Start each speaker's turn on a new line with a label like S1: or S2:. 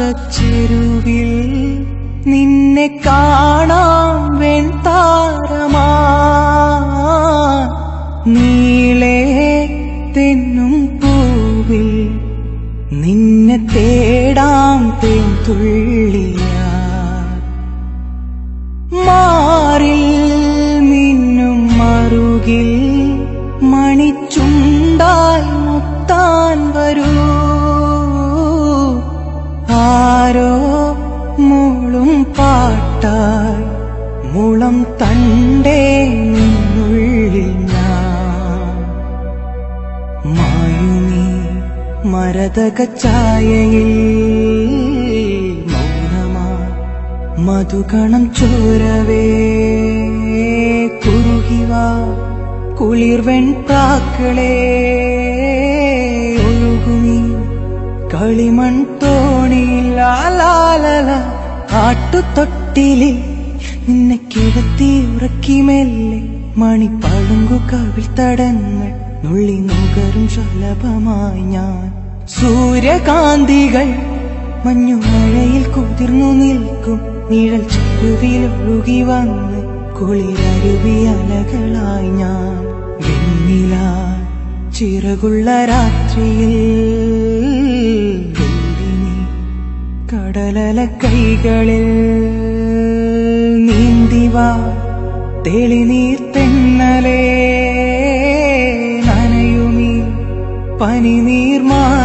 S1: നീലാകാശച്ചെരുവിൽ നിന്നെ കാണാം വെൺതാരമാ. നീളേ തെന്നും പൂവിൽ നിന്നെ തേടാം തേൻ തുള്ളിയേ മണിച്ചുണ്ടായി മുത്താൻ വരൂ. ആരോ മുളും പാട്ടായി മുളം തണ്ടേ നിന്നുള്ളിൽ മായുനീ മരതക മൗനമാ മധുഗണം ചോരവേ. കുറുകിവാ കുളിർവെൺ പ്രാക്കളെ ഒഴുകുമീ. കളിമൺ തോണിലാലാലല ആട്ടുതൊട്ടിലിൽ നിന്നെ കിടത്തി ഉറക്കി മെല്ലെ. മണിപ്പളുങ്കു കവിൾത്തടങ്ങൾ നുള്ളി നുകരും ശലഭമായി ഞാൻ. സൂര്യകാന്തികൾ മഞ്ഞുമഴയിൽ കുതിർന്നു നിൽക്കും നിഴൽ ചെരുവിൽ ഒഴുകി വന്ന്. കുളിരരുവി അലകളായി ഞാൻ വെണ്ണില ചിറകുള്ള രാത്രിയിൽ. കടലല കൈകളിൽ നീന്തിവാ തെളിനീർ തെന്നലേ നനയുമീ പനിനീർ മാറിയിൽ